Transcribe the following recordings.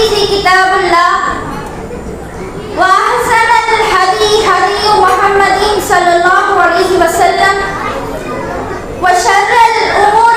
الحديث كتاب الله. وأحسن الحديث هدي محمد صلى الله عليه وسلم. وشر الأمور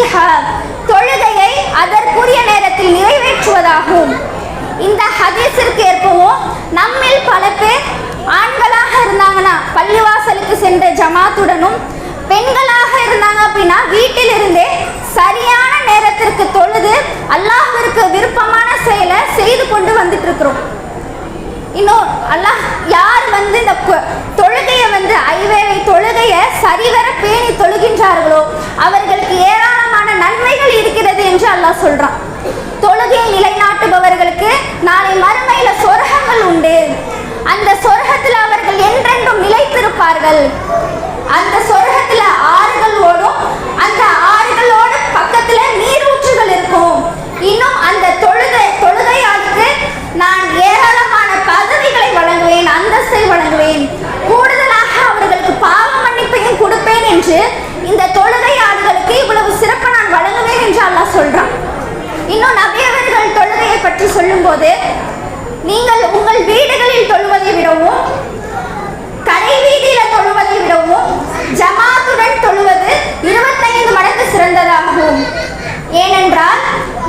வக்திஹா தொழுகையை அதற்குரிய நேரத்தில் நிறைவேற்றுவதாகும். இந்த ஹதீஸிற்கு ஏற்பவும் நம்மில் பல பேர் ஆண்களாக இருந்தாங்கன்னா பள்ளிவாசலுக்கு சென்ற ஜமாத்துடனும் பெண்களாக இருந்தாங்க அப்படின்னா வீட்டிலிருந்தே சரியான நேரத்திற்கு தொழுது அல்லாஹிற்கு விருப்பமான செயலை செய்து கொண்டு வந்துட்டு இருக்கிறோம் இன்னும் அல்லாஹ் யார் வந்து இந்த தொழுகையை வந்து ஐவேளை தொழுகையை சரிவர பேணி தொழுகின்றார்களோ அவர்களுக்கு ஏராளமான நன்மைகள் இருக்கிறது என்று அல்லாஹ் சொல்றான். தொழுகையை நிலைநாட்டுபவர்களுக்கு நாளை மறுமையில சொர்க்கங்கள் உண்டு. அந்த சொர்க்கத்தில் அவர்கள் என்றென்றும் நிலைத்திருப்பார்கள். அந்த சொர்க்கத்தில் ஆறுகள் ஓடும் அந்த ஆறுகளோடு பக்கத்துல நீரூற்றுகள் இருக்கும். இன்னும் அந்த தொழுகை தொழுகையாளுக்கு நான் ஏராளமான பதவிகளை வழங்குவேன் அந்தஸ்தை வழங்குவேன் கூடுதலாக அவர்களுக்கு பாவ மன்னிப்பையும் கொடுப்பேன் என்று இந்த தொழுகையாளர்களுக்கு இவ்வளவு சிறப்பு நான் வழங்குவேன் என்று அல்லாஹ் சொல்றான் இன்னும் நபியவர்கள் தொழுகையை பற்றி சொல்லும்போது நீங்கள் உங்கள் வீடுகளில் தொழுவதை விடவும் கடை வீதியில தொழுவதை விடவும் ஜமாத்துடன் தொழுவது இருபத்தைந்து மடங்கு சிறந்ததாகும் ஏனென்றால்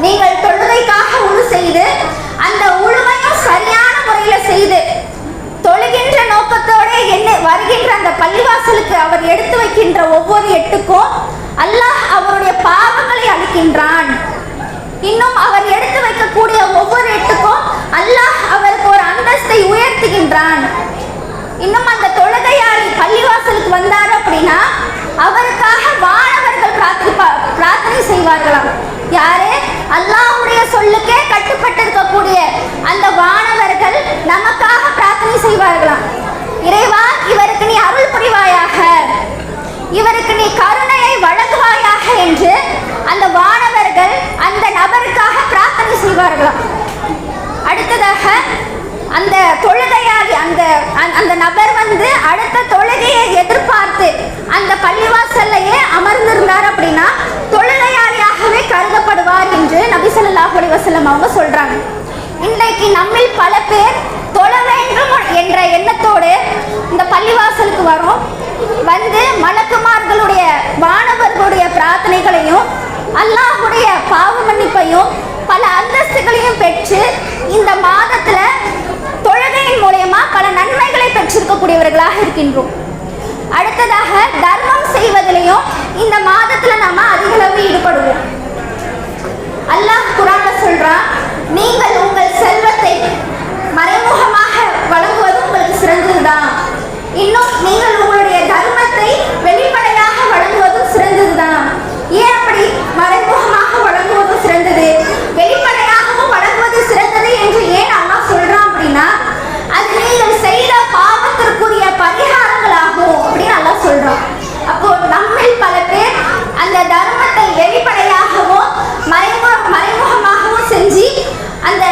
நீங்கள் தொழுகைக்காக உழு செய்து அந்த உழுவையும் சரியான முறையில செய்து தொழுகின்ற நோக்கத்தோட என்ன வருகின்ற அந்த பள்ளிவாசலுக்கு அவர் எடுத்து வைக்கின்ற ஒவ்வொரு எட்டுக்கும் அல்லாஹ் அவருடைய பாவங்களை அளிக்கின்றான் இன்னும் அவர் எடுத்து வைக்கக்கூடிய ஒவ்வொரு எட்டுக்கும் அல்லாஹ் அவருக்கு ஒரு அந்தஸ்தை உயர்த்துகின்றான் இன்னும் அந்த தொழுகையாளி பள்ளிவாசலுக்கு வந்தார் அப்படின்னா அவருக்காக வானவர்கள் பிரார்த்திப்பா பிரார்த்தனை செய்வார்களாம். யாரு? அல்லாஹுடைய சொல்லுக்கே கட்டுப்பட்டு இருக்கக்கூடிய அந்த வானவர்கள் நமக்காக பிரார்த்தனை செய்வார்களாம். இறைவா இவருக்கு நீ அருள் புரிவாயாக. இவருக்கு நீ கருணையை வழங்குவாயாக என்று அந்த வானவர்கள் அந்த நபருக்காக பிரார்த்தனை செய்வார்களாம். அடுத்ததாக அந்த தொழுகையாளி அந்த அந்த- அந்த நபர் வந்து அடுத்த தொழுகையை எதிர்பார்த்து அந்த பள்ளிவாசல்லையே அமர்ந்திருந்தார் அப்படின்னா தொழுகையாளியாகவே கருதப்படுவார் என்று நபி ஸல்லல்லாஹு அலைஹி அவங்க சொல்றாங்க. இன்றைக்கு நம்மில் பல பேர் தொழ வேண்டும் என்ற எண்ணத்தோடு இந்த பள்ளிவாசலுக்கு வரும். வந்து மலக்குமார்களுடைய வானவர்களுடைய பிரார்த்தனைகளையும் அல்லாஹுடைய பாவ மன்னிப்பையும் பல அந்தஸ்துகளையும் பெற்று இந்த மாதத்துல தொழுகையின் பல நன்மைகளை பெற்றிருக்கக்கூடியவர்களாக இருக்கின்றோம். அடுத்ததாக தர்மம் செய்வதிலையும் இந்த மாதத்துல நாம அதிக அளவு ஈடுபடுவோம். அல்லாஹ் குரான்ல சொல்றான் நீங்கள் உங்கள் செல்வத்தை மறைமுகமாக வழங்குவது உங்களுக்கு சிறந்ததுதான் இன்னும் நீங்கள் உங்களுடைய தர்மத்தை வெளிப்படையாக வழங்குவதும் சிறந்ததுதான் ஏன் அப்படி மறைமுகமாக வழங்குவதும் சிறந்தது வெளிப்படையாகவும் வழங்குவது சிறந்தது என்று ஏன் அல்லாஹ் சொல்றான் அப்படின்னா அது நீங்கள் செய்த பாவத்திற்குரிய பரிகாரங்களாகும் அப்படின்னு அல்லாஹ் சொல்றான் அப்போ நம்மில் பல பேர் அந்த தர்மத்தை வெளிப்படையாகவும் மறைமுக மறைமுகமாகவும் செஞ்சு அந்த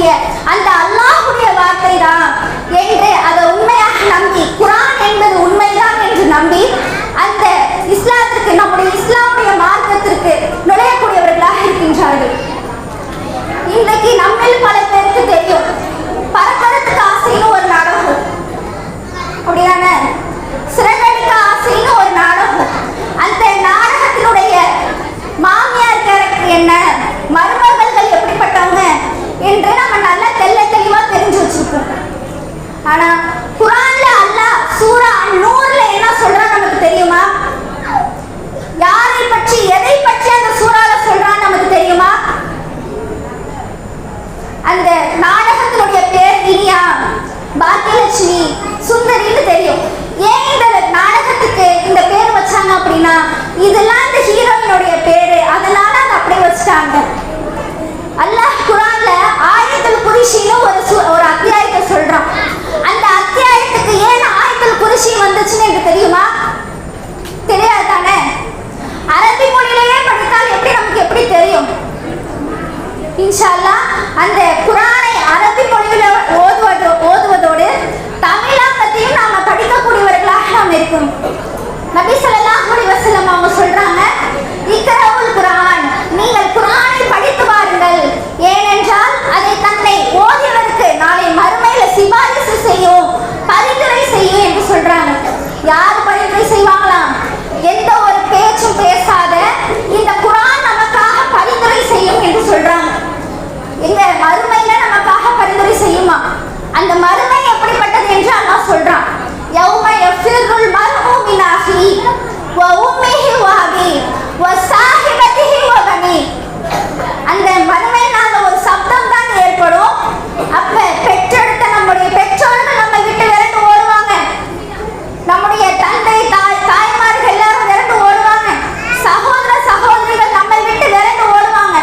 Soviets. சூர்யா பாக்கியலட்சுமி சுந்தரின்னு தெரியும். ஏன் இந்த நாடகத்துக்கு இந்த பேர் வச்சாங்க அப்படின்னா இதெல்லாம் இந்த ஹீரோயினுடைய பேரு. அதனால அதை அப்படியே வச்சுட்டாங்க. அல்லாஹ் குரான்ல ஆயத்தில் குரிஷின்னு ஒரு ஒரு அத்தியாயத்தை சொல்றான். அந்த அத்தியாயத்துக்கு ஏன் ஆயுதல் குரிஷி வந்துச்சுன்னு எனக்கு தெரியுமா? தெரியாது தானே அரபி மொழியிலேயே படித்தால் எப்படி நமக்கு எப்படி தெரியும்? இன்ஷா அல்லாஹ் அந்த குரானை அரபி மொழியில் ஓதுவது ஓதுவதோடு தமிழாக்கத்தையும் நாம படிக்கக்கூடியவர்களாக நாம் இருக்கணும் நபி சொல்லலாம் அலைஹி வசலம் அவங்க சொல்றாங்க இக்கரவுல் குரான் நீங்கள் குரானை படித்து பாருங்கள். ஏனென்றால் அதை தன்னை ஓதியவருக்கு நாளை மறுமையில சிபாரிசு செய்யும் பரிந்துரை செய்யும் என்று சொல்றாங்க. யார் பரிந்துரை செய்வாங்களாம்? எந்த ஒரு பேச்சும் பேசாத இந்த குர்ஆன் நமக்காக பரிந்துரை செய்யும் என்று சொல்றாங்க எங்க மறுமையில நமக்காக பரிந்துரை செய்யுமா அந்த மறுமை எப்படிப்பட்டது என்று அல்லாஹ் சொல்றான் யௌம யஃபிருல் மர்உ மின் அஹி வ உம்மிஹி வ அபி வ சாஹிபதிஹி வ பனி அந்த மறுமை நாள்ல ஒரு சப்தம் தான் ஏற்படும் அப்ப பெற்றெடுத்த நம்முடைய பெற்றோர்கள் நம்மை விட்டு விரண்டு ஓடுவாங்க நம்முடைய தந்தை தாய் தாய்மார்கள் எல்லாரும் விரண்டு ஓடுவாங்க சகோதர சகோதரிகள் நம்மை விட்டு விரண்டு ஓடுவாங்க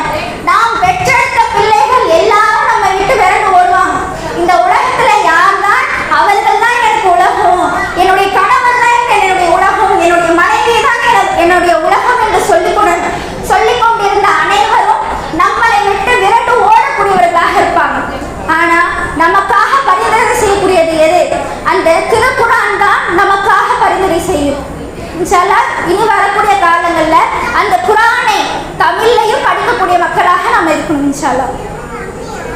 நாம் பெற்றெடுத்த பிள்ளைகள் எல்லாரும் நம்மை விட்டு விரண்டு ஓடுவாங்க இந்த உலகத்துல யார் தான் அவர்கள் தான் எனக்கு உலகம் என்னுடைய கணவர் தான் என்னுடைய உலகம் என்னுடைய மனைவி தான் என- என்னுடைய உலகம் என்று சொல்லிக் கொண்டு சொல்லிக் கொண்டிருந்த அனைவரும் நம்மளை விட்டு விரண்டு ஓடக்கூடியவர்களாக இருப்பாங்க ஆனா நமக்காக பரிந்துரை செய்யக்கூடியது எது அந்த திருக்குறான் தான் நமக்காக பரிந்துரை செய்யும் இன்ஷால்லா இனி வரக்கூடிய காலங்கள்ல அந்த குரானை தமிழ்லையும் படிக்கக்கூடிய மக்களாக நாம் இருக்கணும் இன்ஷால்லா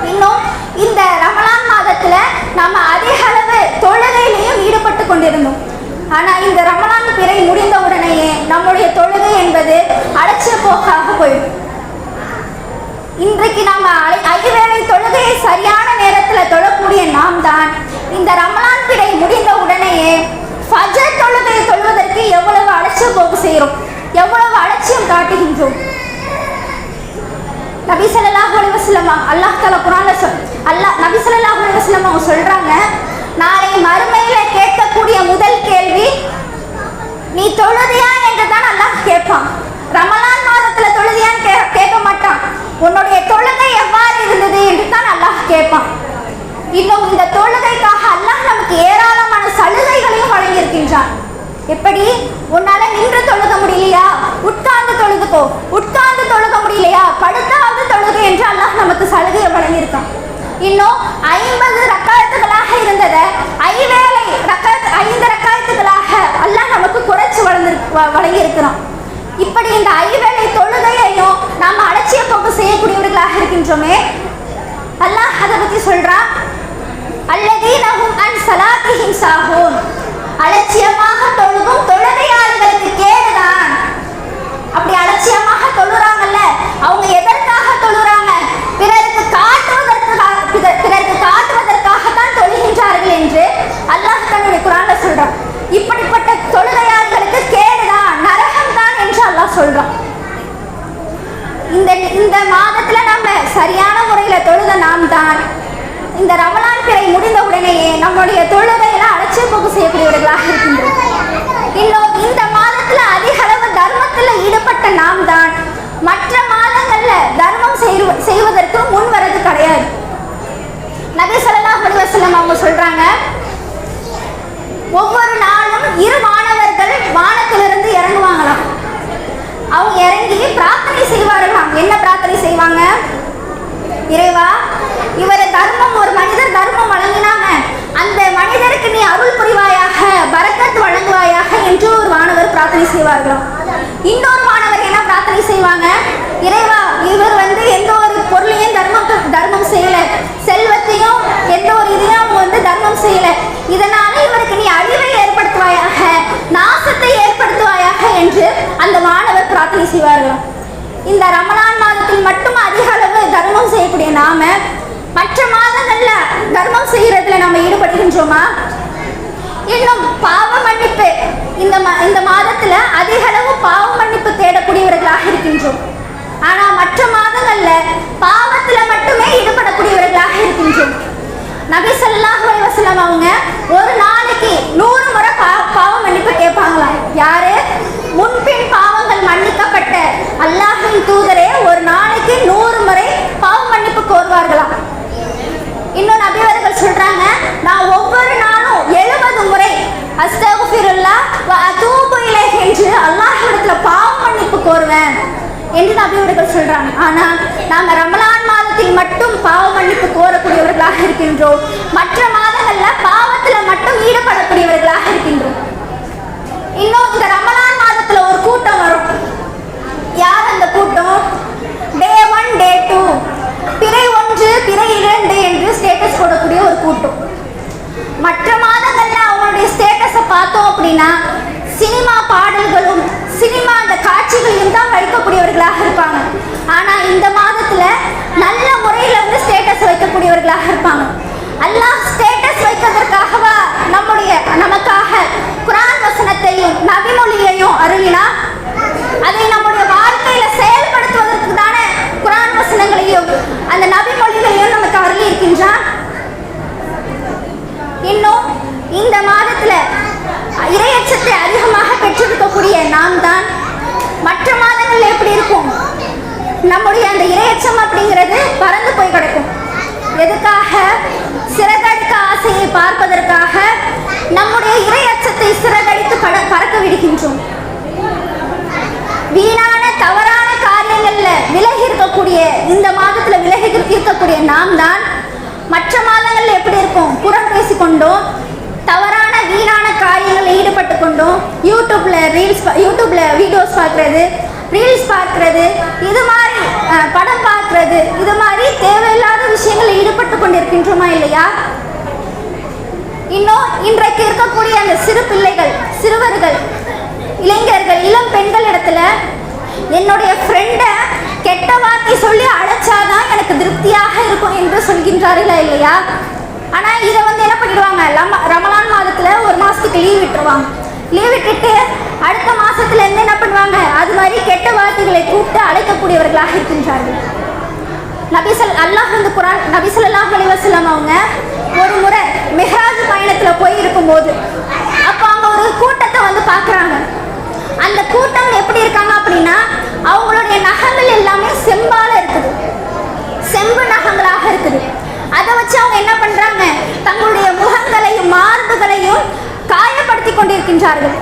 இன்னும் இந்த ரமலான் மாதத்துல நாம அதிக அளவு தொழுகையிலையும் ஈடுபட்டு கொண்டிருந்தோம். ஆனா இந்த ரமலான் பிறை முடிந்த உடனேயே நம்முடைய தொழுகை என்பது அடைச்ச போக்காக போயிடும். இன்றைக்கு நாம ஐ- ஐவேளை தொழுகையை சரியான நேரத்தில் தொழக்கூடிய நாம் தான் இந்த ரமலான் பிறை முடிந்த உடனேயே ஃபஜர் தொழுகையை தொழுவதற்கு எவ்வளவு அலட்சிய போக்கு செய்கிறோம்? எவ்வளவு அலட்சியம் காட்டுகின்றோம்? நபி ஸல்லல்லாஹு அலைஹி அல்லாஹ் தால குரான்ல சொல் அல்லாஹ் நபி ஸல்லல்லாஹு அலைஹி அவங்க சொல்றாங்க நாளை மறுமையில கேட்கக்கூடிய முதல் கேள்வி நீ தொழுதியா என்று தான் அல்லாஹ் கேட்பான். ரமலான் மாதத்துல தொழுதியான்னு கே கேட்க மாட்டான். உன்னுடைய தொழுகை எவ்வாறு இருந்தது என்று தான் அல்லாஹ் கேட்பான். இன்னும் இந்த தொழுகைக்காக அல்லாஹ் நமக்கு ஏராளமான சலுகைகளையும் வழங்கியிருக்கின்றான். எப்படி? உன்னால நின்று தொழுக முடியலையா? உட்கார்ந்து தொழுதுக்கோ. உட்கார்ந்து தொழுக முடியலையா? படுத்தாவது தொழுக என்று அல்லாஹ் நமக்கு சலுகையை வழங்கியிருக்கான். இன்னும் ஐம்பது ரக்காயத்துகளாக இருந்ததை ஐவேளை ரக்காயத்து ஐந்து ரக்காயத்துகளாக அல்லாஹ் நமக்கு குறைச்சி வளர்ந்து வழங்கியிருக்கிறான். இப்படி இந்த ஐவேளை தொழுகையையும் நாம் அலட்சிய போக்கு செய்யக்கூடியவர்களாக இருக்கின்றோமே அல்லாஹ் அதை பற்றி சொல்கிறான் அல்லதீனஹும் அன் சலாத்திஹிம் சாகும் அலட்சியமாக தொழுகும் தொழுகையாளர்களுக்கு கேடுதான். அப்படி அலட்சியமாக தொழுறாங்கல்ல அவங்க எதற்காக தொழுறாங்க பிறருக்கு காட்டுவதற்காக பிற- பிறருக்கு காட்டுவதற்காக தான் தொழுகின்றார்கள் என்று அல்லாஹ் தன்னுடைய குரான்ல சொல்றான் இப்படிப்பட்ட தொழுகையாளர்களுக்கு கேடுதான் நரகம் தான் என்று அல்லாஹ் சொல்றான் இந்த இந்த மாதத்துல நம்ம சரியான முறையில தொழுத நாம் தான் இந்த ரமலான் பிறை முடிந்த உடனேயே நம்முடைய தொழுகையில அலட்சிய போக்கு செய்யக்கூடியவர்களாக இருக்கின்றோம் இன்னும் இந்த மாதத்துல அதிக அளவு தர்மத்துல ஈடுபட்ட நாம் தான் மற்ற மாதங்கள்ல தர்மம் செய்வ- செய்வதற்கு முன் வரது கிடையாது. நபி சொல்லலா அலைஹி அவங்க சொல்றாங்க ஒவ்வொரு நாளும் இரு மாணவர்கள் வானத்திலிருந்து இறங்குவாங்களாம். அவங்க இறங்கி பிரார்த்தனை செய்வார்களாம். என்ன பிரார்த்தனை செய்வாங்க? இறைவா இவரை தர்மம் ஒரு மனிதர் தர்மம் வழங்கினாங்க அந்த மனிதருக்கு நீ அருள் புரிவாயாக பரக்கத் வழங்குவாயாக என்று ஒரு மாணவர் பிரார்த்தனை செய்வார்களாம் இன்னொரு மாணவர் என்ன பிரார்த்தனை செய்வாங்க இறைவா இவர் வந்து எந்த ஒரு பொருளையும் தர்மம் தர்மம் செய்யல செல்வத்தையும் எந்த ஒரு இதையும் அவங்க வந்து தர்மம் செய்யல இதனால இவருக்கு நீ அழிவை ஏற்படுத்துவாயாக நாசத்தை ஏற்படுத்துவாயாக என்று அந்த மாணவர் பிரார்த்தனை செய்வார்களாம் இந்த ரமலான் மாதத்தில் மட்டும் அதிக அளவு தர்மம் செய்யக்கூடிய நாம மற்ற மாதங்கள்ல தர்மம் செய்யறதுல நம்ம ஈடுபடுகின்றோமா இன்னும் பாவ மன்னிப்பு இந்த இந்த மாதத்துல அதிக அளவு பாவ மன்னிப்பு தேடக்கூடியவர்களாக இருக்கின்றோம். ஆனா மற்ற மாதங்கள்ல பாவத்துல மட்டுமே ஈடுபடக்கூடியவர்களாக இருக்கின்றோம். நபி சொல்லாஹ் வசலம் அவங்க ஒரு நாளைக்கு நூறு முறை பா பாவ மன்னிப்பு கேட்பாங்களாம் யாரு? முன்பின் பாவங்கள் மன்னிக்கப்பட்ட அல்லாஹின் தூதரே ஒரு நாளைக்கு நூறு முறை பாவ மன்னிப்பு கோருவார்களாம் இன்னும் நபிவர்கள் சொல்றாங்க நான் ஒவ்வொரு அஸ்தகுஃபிருல்லா வ அதூபு இலைஹி என்று அல்லாஹ்விடத்துல பாவம் மன்னிப்பு கோருவேன் என்று நபியவர்கள் சொல்றாங்க. ஆனால் நாம ரமலான் மாதத்தில் மட்டும் பாவ மன்னிப்பு கோரக்கூடியவர்களாக இருக்கின்றோம். மற்ற மாதங்கள்ல பாவத்துல மட்டும் ஈடுபடக்கூடியவர்களாக இருக்கின்றோம். இன்னும் இந்த ரமலான் மாதத்துல ஒரு கூட்டம் வரும். யார் அந்த கூட்டம்? டே ஒன் டே டூ பிறை ஒன்று பிறை இரண்டு என்று ஸ்டேட்டஸ் போடக்கூடிய ஒரு கூட்டம். மற்ற மாதங்கள்ல அவங்களுடைய ஸ்டேட்டஸை பார்த்தோம் அப்படின்னா சினிமா பாடல்களும் சினிமா அந்த காட்சிகளையும் தான் வைக்கக்கூடியவர்களாக இருப்பாங்க. ஆனா இந்த மாதத்துல நல்ல முறையில் வந்து ஸ்டேட்டஸ் வைக்கக்கூடியவர்களாக இருப்பாங்க அல்லாஹ் ஸ்டேட்டஸ் வைப்பதற்காகவா நம்முடைய நமக்காக குரான் வசனத்தையும் நபிமொழியையும் அருளினா அதை நம்முடைய வாழ்க்கையில செயல்படுத்துவதற்கு தானே குரான் வசனங்களையும் அந்த நபிமொழிகளையும் நமக்கு அருளி இருக்கின்றான் இன்னும் இந்த மாதத்துல இரையச்சத்தை அதிகமாக பெற்றிருக்கக்கூடிய நாம் தான் மற்ற மாதங்கள்ல எப்படி இருக்கும் நம்முடைய அந்த இரையச்சம் அப்படிங்கிறது பறந்து போய் கிடக்கும் எதுக்காக சிறகடிக்க ஆசையை பார்ப்பதற்காக நம்முடைய இரையச்சத்தை சிறகடித்து பட பறக்க விடுகின்றோம் வீணான தவறான காரியங்கள்ல விலகி இருக்கக்கூடிய இந்த மாதத்துல விலகி இருக்கக்கூடிய நாம் தான் மற்ற மாதங்கள்ல எப்படி இருக்கும் புறம் பேசிக்கொண்டோம். தவறான வீணான காரியங்களில் ஈடுபட்டு கொண்டோம் யூடியூப்ல ரீல்ஸ் யூடியூப்ல வீடியோஸ் பார்க்கறது ரீல்ஸ் பார்க்கறது இது மாதிரி படம் பார்க்கறது இது மாதிரி தேவையில்லாத விஷயங்களில் ஈடுபட்டு கொண்டிருக்கின்றோமா இல்லையா? இன்னும் இன்றைக்கு இருக்கக்கூடிய அந்த சிறு பிள்ளைகள் சிறுவர்கள் இளைஞர்கள் இளம் பெண்கள் இடத்துல என்னுடைய ஃப்ரெண்டை கெட்ட வார்த்தை சொல்லி அழைச்சாதான் எனக்கு திருப்தியாக இருக்கும் என்று சொல்கின்றார்களா இல்லையா? ஆனா இதை வந்து என்ன பண்ணிடுவாங்க? லம- ரமலான் மாதத்துல ஒரு மாசத்துக்கு லீவ் விட்டுருவாங்க. லீவ் விட்டுட்டு அடுத்த மாசத்துல இருந்து என்ன பண்ணுவாங்க? அது மாதிரி கெட்ட வார்த்தைகளை கூப்பிட்டு அழைக்கக்கூடியவர்களாக இருக்கின்றார்கள். நபிசல் அல்லாஹ் வந்து குரான் நபிசல் அல்லாஹ் அலைஹி அவங்க ஒரு முறை மெஹராஜ் பயணத்துல போய் இருக்கும்போது அப்போ அவங்க ஒரு கூட்டத்தை வந்து பார்க்குறாங்க. அந்த கூட்டம் எப்படி இருக்காங்க அப்படின்னா அவங்களுடைய அவர்களையும் காயப்படுத்தி கொண்டிருக்கின்றார்கள்.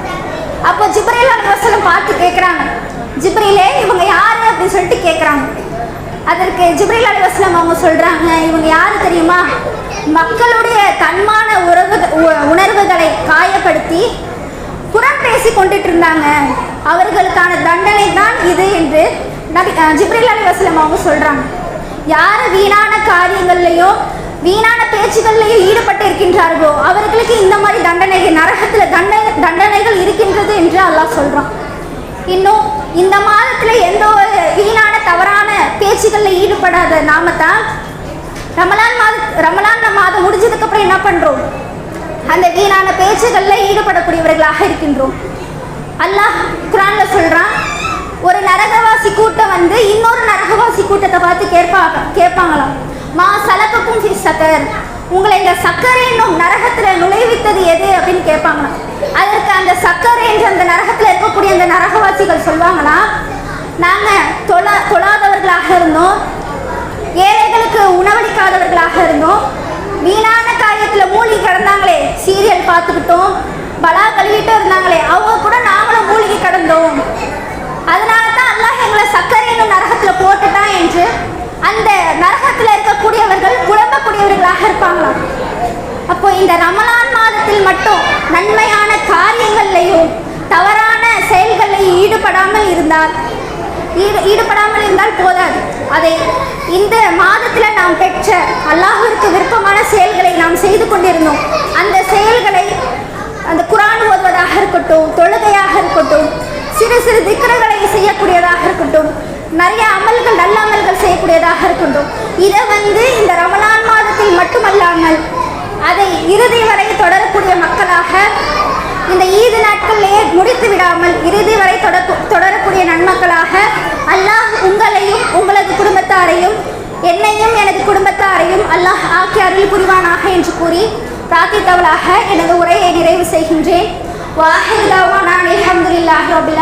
அப்போ ஜிப்ரேல் அலுவலம் பார்த்து கேட்குறாங்க ஜிப்ரிலே இவங்க யாரு? அப்படின்னு சொல்லிட்டு கேட்குறாங்க. அதற்கு ஜிப்ரீல் அலுவலம் அவங்க சொல்கிறாங்க இவங்க யாரு தெரியுமா? மக்களுடைய தன்மான உறவு உ- உணர்வுகளை காயப்படுத்தி புறம் பேசி கொண்டுட்டு இருந்தாங்க அவர்களுக்கான தண்டனை தான் இது என்று நபி அஹ் ஜிப்ரீல் அலி வஸ்லம் அவங்க சொல்கிறாங்க யார் வீணான காரியங்கள்லையும் வீணான பேச்சுகள்லையும் ஈடுபட்டு இருக்கின்றார்களோ அவர்களுக்கு இந்த மாதிரி தண்டனை நரகத்தில் தண்டனை தண்டனைகள் இருக்கின்றது என்று அல்லாஹ் சொல்கிறான் இன்னும் இந்த மாதத்தில் எந்த ஒரு வீணான தவறான பேச்சுகளில் ஈடுபடாத நாம தான் ரமலான் மாத ரமலான் மாதம் முடிஞ்சதுக்கப்புறம் என்ன பண்ணுறோம் அந்த வீணான பேச்சுகளில் ஈடுபடக்கூடியவர்களாக இருக்கின்றோம். அல்லாஹ் குரானில் சொல்கிறான் ஒரு நரகவாசி கூட்டம் வந்து இன்னொரு நரகவாசி கூட்டத்தை பார்த்து கேட்பாங்க கேட்பாங்களாம். மா சலக்கக்கும் ஃபி சக்கர் உங்களை இந்த சக்கரை என்னும் நரகத்தில் நுழைவித்தது எது அப்படின்னு கேட்பாங்களாம். அதற்கு அந்த சக்கரை என்ற அந்த நரகத்தில் இருக்கக்கூடிய அந்த நரகவாசிகள் சொல்லுவாங்கன்னா நாங்கள் தொழா தொழாதவர்களாக இருந்தோம். ஏழைகளுக்கு உணவளிக்காதவர்களாக இருந்தோம். வீணான காரியத்தில் மூழ்கி கிடந்தாங்களே சீரியல் பார்த்துக்கிட்டோம். பலா கழுவிட்டு இருந்தாங்களே அவங்க கூட நாங்களும் மூழ்கி கிடந்தோம். அதனால தான் அல்லாஹ் எங்களை சக்கரை என்னும் நரகத்தில் போட்டுட்டான் என்று அந்த நரகத்தில் இருக்கக்கூடியவர்கள் குழம்பக்கூடியவர்களாக இருப்பாங்களாம். அப்போ இந்த ரமலான் மாதத்தில் மட்டும் நன்மையான காரியங்கள்லையும் தவறான செயல்களில் ஈடுபடாமல் இருந்தால் ஈடு ஈடுபடாமல் இருந்தால் போதாது. அதை இந்த மாதத்தில் நாம் பெற்ற அல்லாஹ்விற்கு விருப்பமான செயல்களை நாம் செய்து கொண்டிருந்தோம். அந்த செயல்களை அந்த குரான் ஓதுவதாக இருக்கட்டும் தொழுகையாக இருக்கட்டும் சிறு சிறு திக்கரங்களை செய்யக்கூடியதாக இருக்கட்டும் நிறைய அமல்கள் நல்ல அமல்கள் செய்யக்கூடியதாக இருக்கின்றோம். இதை வந்து இந்த ரமலான் மாதத்தில் மட்டுமல்லாமல் அதை இறுதி வரை தொடரக்கூடிய மக்களாக இந்த ஈது நாட்களிலேயே முடித்து விடாமல் இறுதி வரை தொடரக்கூடிய நன்மக்களாக அல்லாஹ் உங்களையும் உங்களது குடும்பத்தாரையும் என்னையும் எனது குடும்பத்தாரையும் அல்லாஹ் ஆக்கி அருள் புரிவானாக என்று கூறி பிரார்த்தித்தவளாக எனது உரையை நிறைவு செய்கின்றேன். வாஹிதாவான அலமதுல்லாஹ் ரபில்